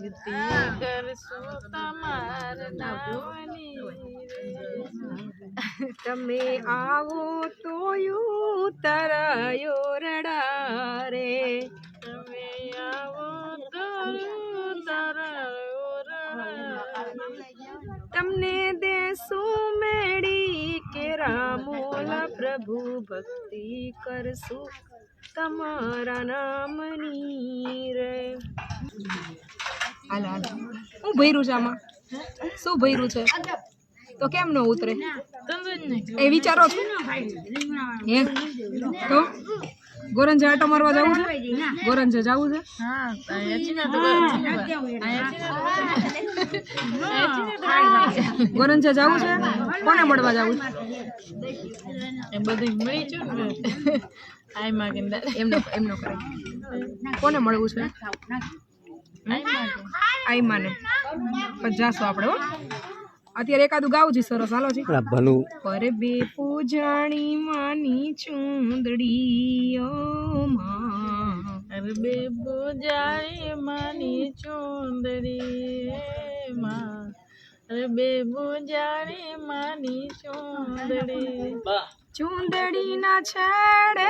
ભક્તિ કરશું તમાર તમે આવો તોયું તરાયો રડા રે તમે આવો તમને દેશું મેળી કે રામોલા પ્રભુ ભક્તિ કરશું તમારા નામની રે. હાલો હાલો. હું ભર્યું છે આમાં? શું ભર્યું છે? તો કેમ ન ઉતરે? એ વિચારો. છો હે? તો? ગોરંજે આટો મારવા જવું છે? ગોરંજે જવું છે? ગોરંજે જવું છે? કોને મળવા જવું છે? એ બધું મળી છું એમનો એમનો કરે કોને મળવું છે? આઈ માગે માને પચાસ આપણે હો. અત્યારે એકાદું ગાવું છે સરસ. હાલો છે ભલું. પર બે પૂજાણી માની ચૂંદડી ઓ માં અરે બે પૂજાણી માની ચૂંદડી માં અરે બે પૂજાણી માની ચૂંદડી ચૂંદડીના છેડે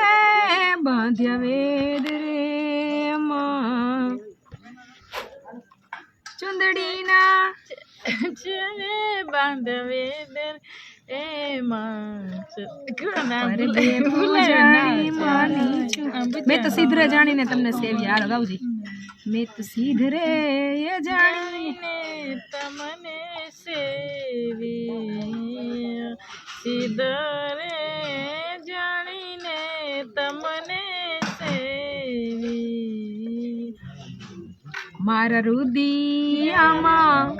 બાંધ્યા વેદ રે માં ચૂંદડીના. ચરે બાંધવે દર. એ માં તો સીધરે જાણીને તમને સેવી. હાલો ગાવજી મેં તો સીધરે એ જાણીને તમને સેવી. સિદ્ધરે મારા રુદિયામાં.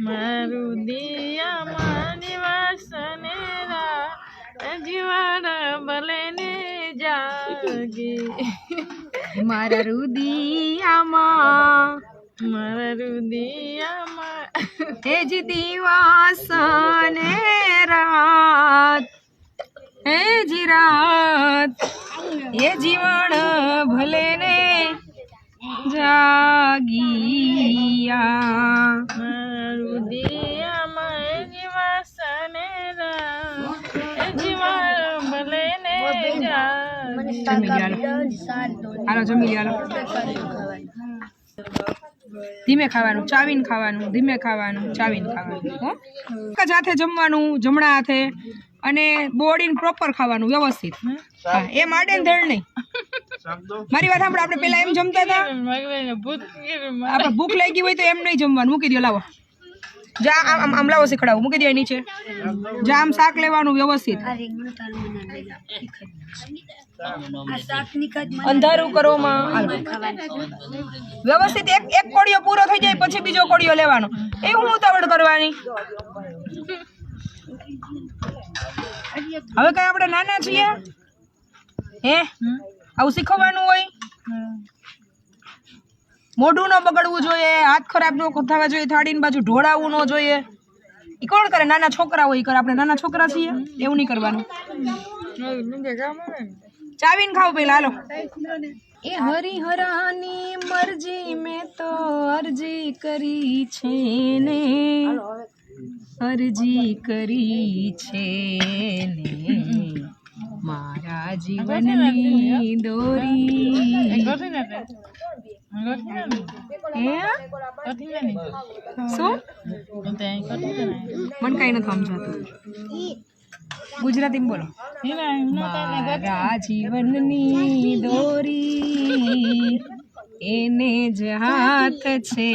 મારું દિયામાં નિવાસને જીવાડા ભલે જાગી. મારા રુદિયામાં. મારા રુદિયામાં. એ જ દિવાસને રાત. એ જ રાત. એ જીવન ભલે ને જાગિયા મારું દિયામાં નિવાસને રા જીવાડ ભલે ને જાગી જમી લ્યો હાલો જમી લ્યો હાલો ધીમે ખાવાનું ચાવીને ખાવાનું ધીમે ખાવાનું ચાવીને ખાવાનું હો. એક જ હાથે જમવાનું જમણા હાથે અને બોડીને પ્રોપર ખાવાનું વ્યવસ્થિત. હા એ માડે ને ધડ નહીં. મારી વાત સાંભળો આપણે પેલા એમ જમતા હતા? આપણે ભૂખ લાગી હોય તો એમ નહીં જમવાનું. મૂકી દો લાવો. જા આમ આમ આમ લાવો શીખડાવું. મૂકી દે નીચે. જા આમ શાક લેવાનું વ્યવસ્થિત. અંધારું કરવામાં વ્યવસ્થિત એક એક કોળિયો પૂરો થઈ જાય પછી બીજો કોળિયો લેવાનો. એ હું ઉતાવળ કરવાની? હવે કઈ આપણે નાના છીએ? હે? આવું શીખવવાનું હોય? મોઢું ન બગડવું જોઈએ, હાથ ખરાબ ન થવા જોઈએ, થાળીની બાજુ ઢોળાવવું ન જોઈએ. એ કોણ કરે? નાના છોકરા હોય કરે. આપણે નાના છોકરા છીએ. એવું નહીં કરવાનું. ચાવીને ખાવ પેલા હાલો. એ હરિહરાની મરજી મેં તો અરજી કરી છે ને. અરજી કરી છે ને. મારા જીવનની દોરી. શું મને કઈ નથી સમજાતું ગુજરાતીમાં બોલો મારા જીવનની દોરી એને જ હાથ છે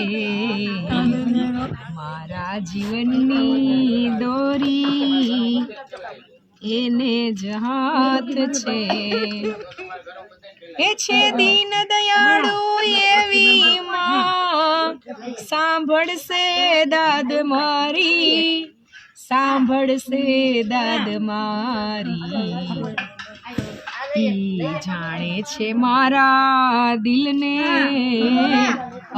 મારા જીવનની દોરી એને જ હાથ છે એ છે દીન દયાળુ એવી માં સાંભળશે દાદ મારી, સાંભળશે દાદ મારી. જાણે છે મારા દિલને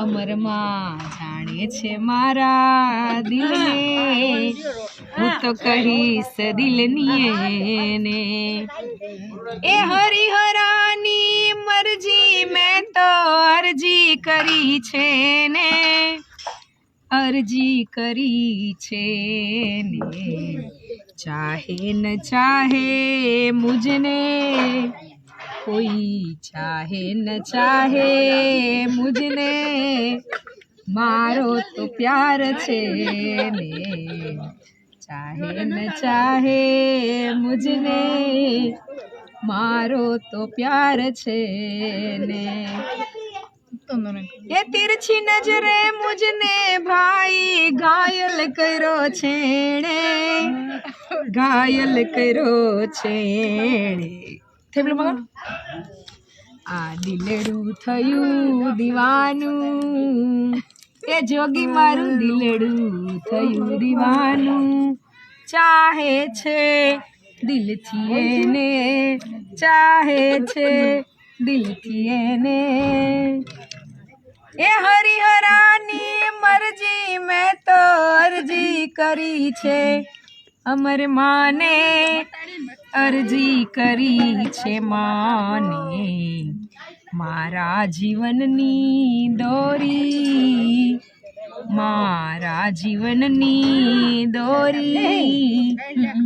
અમરમાં જાણે છે મારા દિલને. હું તો કહીશ દિલની એને એ હરિહરાની મરજી મેં તો અરજી કરી છે ને અરજી કરી છે ને ચાહે ન ચાહે મુજને. કોઈ ચાહે ન ચાહે મુજને મારો તો પ્યાર છે ને ચાહે ન ચાહે મુજને મારો તો પ્યાર છે ને એ તિરછી નજરે મુજને ભાઈ ઘાયલ કર્યો છે ને ઘાયલ કર્યો છે ને પેલું મગન આ દિલડું થયું દીવાનું. એ જોગી મારું દિલડું થયું દીવાનું. ચાહે છે દિલથી એને ચાહે છે દિલથી એને. એ હરિહરાની મરજી મેં તો અરજી કરી છે. અમર માને અરજી કરી છે માને. મારા જીવનની દોરી. મારા જીવનની દોરી.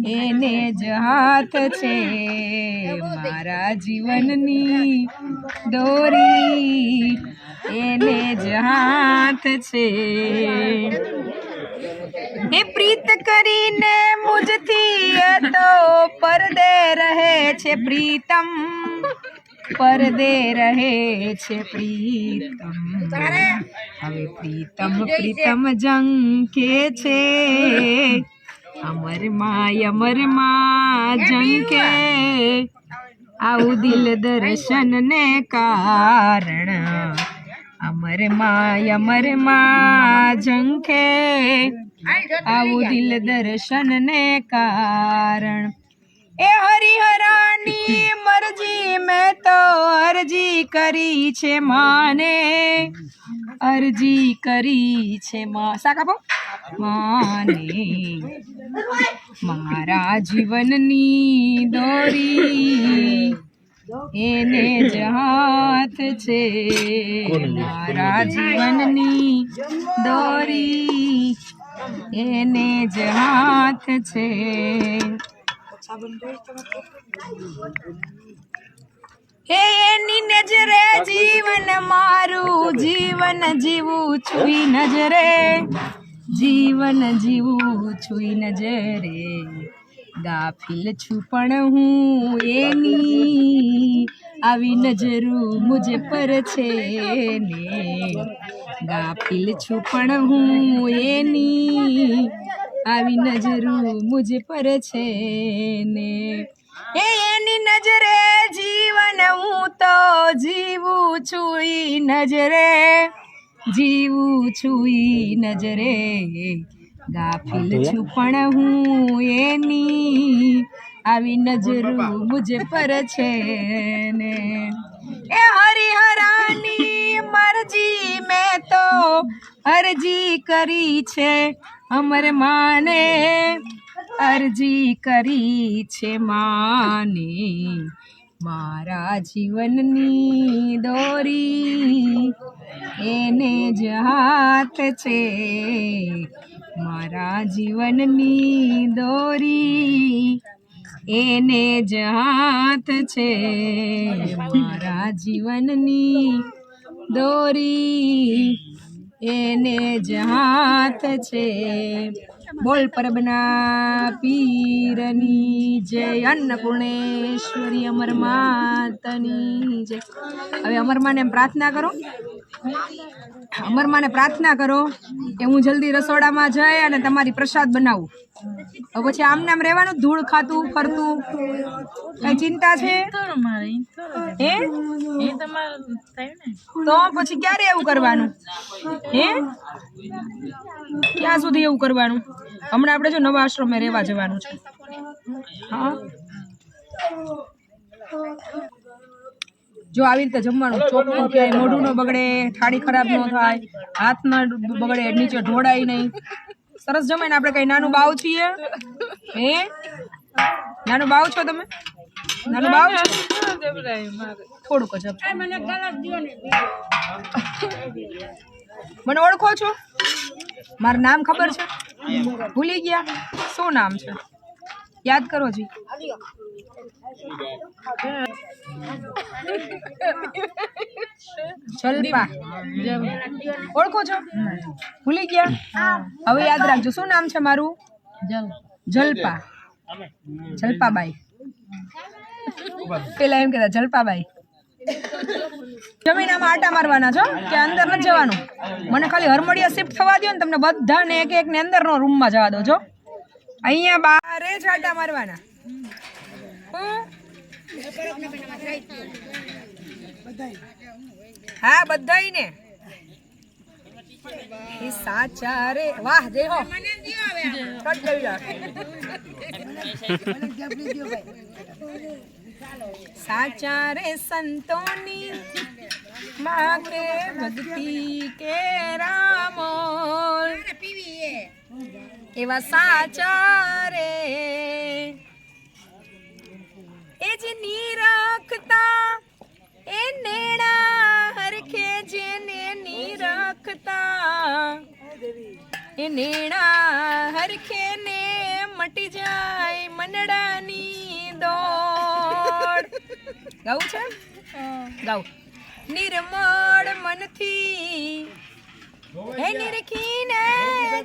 એને જ હાથ છે મારા જીવનની દોરી. એને જ હાથ છે એ પ્રીત કરીને મુજથી તો પરદે રહે છે પ્રીતમ. પરદે રહે છે પ્રીતમ. હવે પ્રીતમ પ્રીતમ જંકે છે. અમર માય અમરમાં જંકે આવું દિલ દર્શન ને કારણ અમરમાં અમરમાં ઝંખે. આવું દિલ દર્શન ને કારણ. એ હરિહરાની મરજી મેં તો અરજી કરી છે માને. અરજી કરી છે માં. શાક આપો. માને. મારા જીવનની દોરી એને જ હાથ છે. મારા જીવનની દોરી એને જ હાથ છે. હે એની નજરે જીવન મારું, જીવન જીવું છું નજરે. જીવન જીવું છું નજરે. ગાફિલ છું પણ હું એની. આવી નજરું મુજ પર છે ને. ગાફિલ છું પણ હું એની આવી નજરું મુજ પર છે ને. એ એની નજરે જીવન હું તો જીવું છું ઈ નજરે, જીવું છું ઈ નજરે. ગાફિલ છું પણ હું એની આવી નજરું મુજ પર છે ને. એ હરિહરાની મરજી મેં તો અરજી કરી છે, અમર માને અરજી કરી છે માને. મારા જીવનની દોરી એને જ હાથ છે. મારા જીવનની દોરી એને જ હાથ છે. મારા જીવનની દોરી. એને જ હાથ છે. બોલ પરબના પીરની જય અન્નપૂર્ણેશ્વરી અમર માતની જય. હવે અમરમાને એમ પ્રાર્થના કરો. અમરમાને પ્રાર્થના કરો કે હું જલ્દી રસોડામાં જઈ અને તમારી પ્રસાદ બનાવું. હવે પછી આમ નામ રહેવાનું ધૂળ ખાતું ફરતું. કઈ ચિંતા છે. હે? તો પછી ક્યારે એવું કરવાનું? હે? ક્યાં સુધી એવું કરવાનું? હમણાં આપણે જો નવા આશ્રમે રહેવા જવાનું છે. હા. જો આવી રીતે જમવાનું ચોખ્ખું ક્યાંય મોઢું ન બગડે, થાળી ખરાબ ન થાય, હાથ ન બગડે, નીચે ઢોળાય નહીં. સરસ જમાય ને આપણે કઈ નાનું બાવ છીએ? હે? નાનું બાવ છો તમે? નાનું બાવ છો? થોડુંક જ મને ઓળખો છો? મારું નામ ખબર છે? ભૂલી ગયા. શું નામ છે? યાદ કરો જી. જલપા. ઓળખો છો? ભૂલી ગયા. હવે યાદ રાખજો. શું નામ છે મારું? જલ જલપા. જલપાબાઈ. પેલા એમ કહેતા, જલપાબાઈ. જમીન આમાં આટા મારવાના છો? કે અંદર નથી જવાનું? મને ખાલી હરમડિયા શિફ્ટ થવા દો ને તમને બધાને એક એક ને અંદરનો રૂમમાં જવા દો છો અહીંયા બારે જ આટા મારવાના. હા બધાય ને સાચા રે. વાહ જય હો. કટ કરી રાખ. સાચા રે સંતોની માગે ભક્તિ કે રામોલ. એવા સાચા રે. એ જ નિરખતા, એ નેણા હરખે જેને નિરખતા. એ નેણા હરખે ને મટી જાય મનડાની દોડ. ગાવું છે ગાવ. નિર્મળ મનથી હે નિરખીને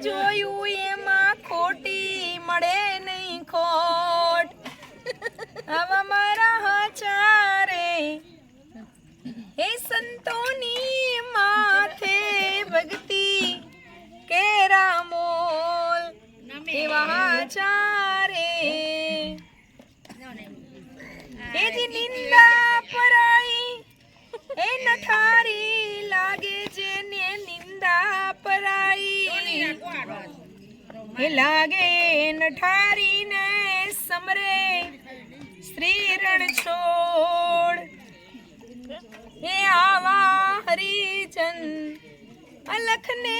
જોયું એમાં ખોટી મળે નહીં ખોટ. આવા મારા હચારે હે સંતોની માથે ભક્તિ કેરા મોલ એવા હાચારે. એ એ લાગે નઠારી ને સમરે શ્રી રણ છોડ. એ આવા હરિજન, અલખને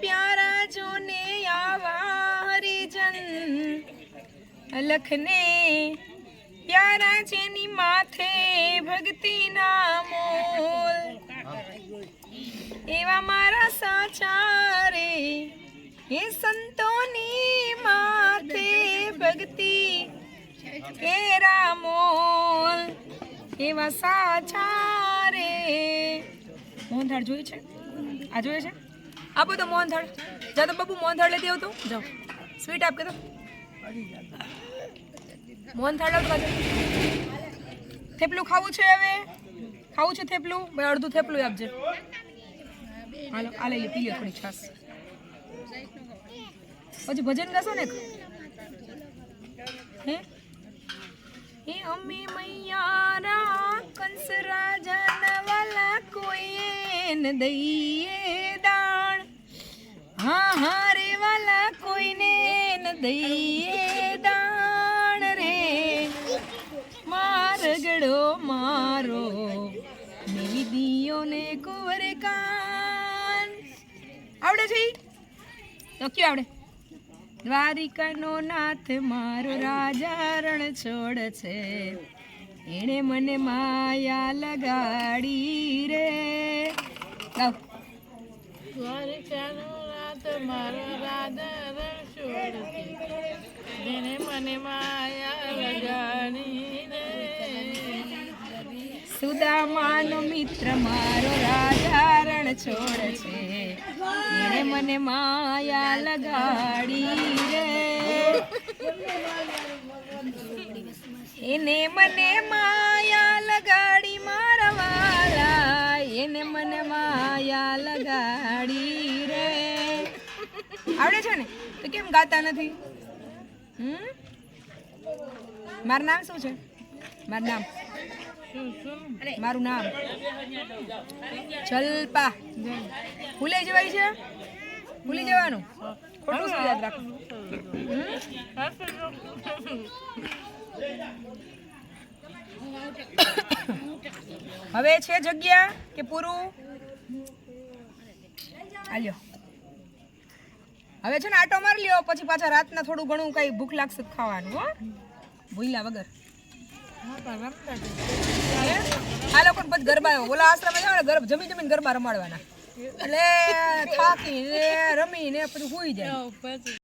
પ્યારા જોને આવા હરિજન. અલખને પ્યારા જેની માથે ભક્તિના મોલ. એવા મારા સાચા રે એ સંતોની માથે ભક્તિ. કેરા મોલ એવા સાચા રે. મોહનથાળ જોઈ છે? આ જોઈએ છે? આપો તો મોહનથાળ. જા તો બાબુ, મોહનથાળ લેતી આવતું જાઓ. સ્વીટ આપ કે તો. મોહનથાળ થેપલું ખાવું છે હવે? ખાવું છે થેપલું? ભાઈ, અડધું થેપલું આપજે. હાલો, આ લઈ લે પી થોડી છાસ પછી ભજન ગાશો ને? હે? હે અમે મૈયારા કંસ રાજા વાલા કોઈ ન દઈએ દાણ? હા હા રે વાલા, કોઈને ન દઈએ દાણ રે. મારગડો મારો, મેલી દિયો ને કુંવર કાન આવડે છે? તો કયો આવડે? દ્વારિકાનો નાથ મારો રાજા રણ છોડ છે. એણે મને માયા લગાડી રે. દ્વારિકાનો નાથ મારો રાજા રણ છોડ છે. એણે મને માયા લગાડી રે. સુદામાનો મિત્ર મારો રાજા રણ છોડ છે. એણે મને માયા લગાડી રે. એને મને માયા લગાડી મારા વાલા એને મને માયા લગાડી રે. આવડે છે ને? તો કેમ ગાતા નથી? હમ? મારું નામ શું છે? મારું નામ મારું નામ જલપા. ભૂલાઈ જવાય છે? ભૂલી જવાનું? ખોટું શું યાદ રાખવું? હવે છે જગ્યા કે પૂરું? આલ્યો. હવે છે ને આટો મારી લ્યો, પછી પાછા રાતના થોડું ઘણું કઈ ભૂખ લાગશે ખાવાનું, હો. ભૂલ્યા વગર? આ લોકો પછી ગરબા ઓલા આશ્રમ ગરબા જમી જમીને ગરબા રમાડવાના. એટલે થાકી ને રમી ને પછી સુઈ જાય.